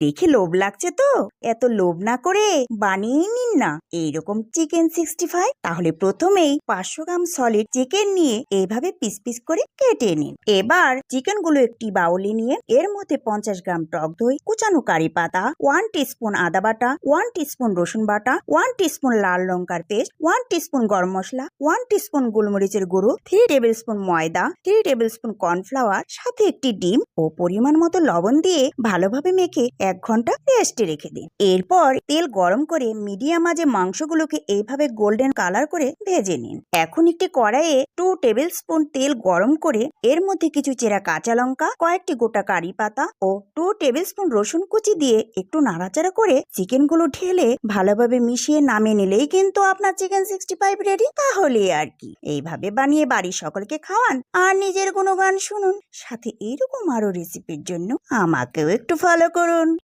দেখে লোভ লাগছে তো? এত লোভ না করে বানিয়ে নিন না। এইরকম চিকেন সিক্সটি ফাইভ তাহলে প্রথমেই পাঁচশো গ্রাম সলিড চিকেন নিয়ে এইভাবে পিস পিস করে কেটে নিন। এবার চিকেনগুলো একটি বাউলে নিয়ে এর মধ্যে পঞ্চাশ গ্রাম টক দই, কুচানো কারি পাতা ওয়ান টিস্পুন আদা বাটা ওয়ান টিস্পুন রসুন বাটা ওয়ান টিস্পুন লাল লঙ্কার পেস্ট ওয়ান টিস্পুন গরম মশলা ওয়ান টিস্পুন গোলমরিচের গুঁড়ো থ্রি টেবিল স্পুন ময়দা থ্রি টেবিল স্পুন কর্নফ্লাওয়ার সাথে একটি ডিম ও পরিমাণ মতো লবণ দিয়ে ভালোভাবে মেখে এক ঘণ্টা রেস্টে রেখে দিন। এরপর তেল গরম করে মিডিয়াম আজে মাংসগুলোকে এইভাবে গোল্ডেন কালার করে ভেজে নিন। এখন একটি কড়াইয়ে টু টেবিল স্পুন তেল গরম করে এর মধ্যে কিছু চেরা কাঁচা লঙ্কা, কয়েকটি গোটা কারি পাতা ও টু টেবিল স্পুন রসুন কুচি দিয়ে একটু নাড়াচাড়া করে চিকেনগুলো ঢেলে ভালোভাবে মিশিয়ে নামিয়ে নিলেই কিন্তু আপনার চিকেন সিক্সটি ফাইভ রেডি তাহলে আর কি। এইভাবে বানিয়ে বাড়ির সকলকে খাওয়ান আর নিজের গুণগান শুনুন। সাথে এইরকম আরও রেসিপির জন্য আমাকেও একটু ফলো করুন।